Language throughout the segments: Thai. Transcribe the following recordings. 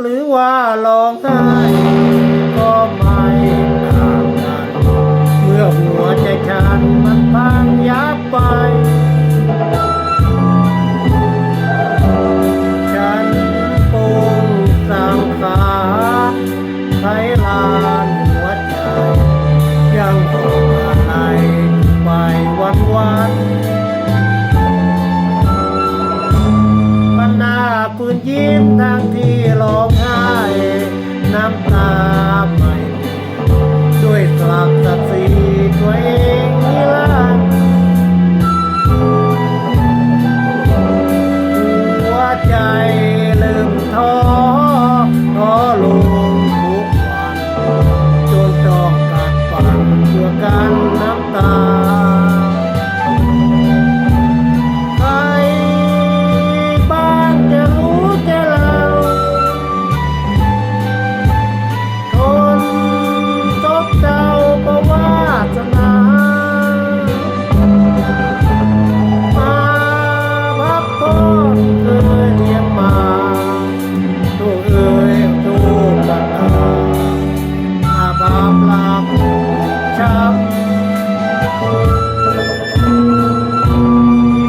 หรือว่าร้องไห้ I'm sometimes.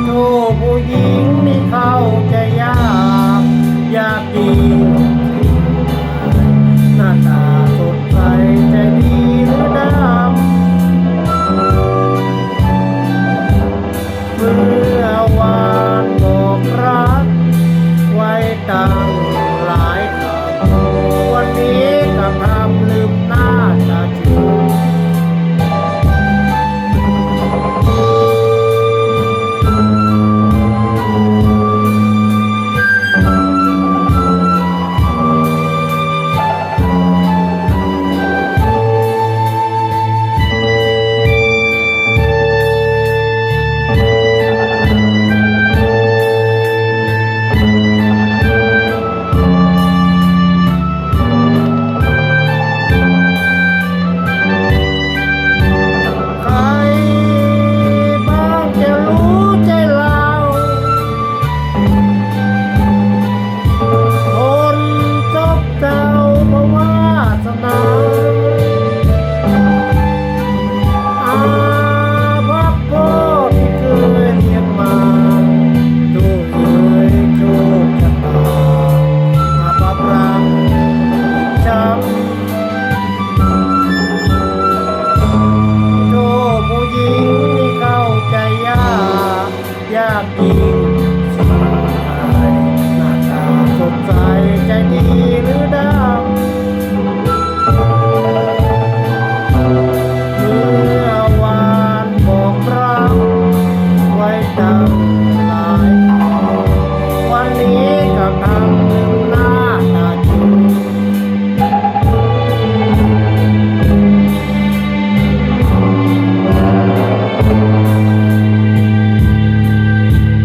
ดูผู้หญิงนี่เขาจะยากยากดีหน้าตาสดใสใจดีหรือดำเมื่อวานบอกรัก ไว้ตังหลายค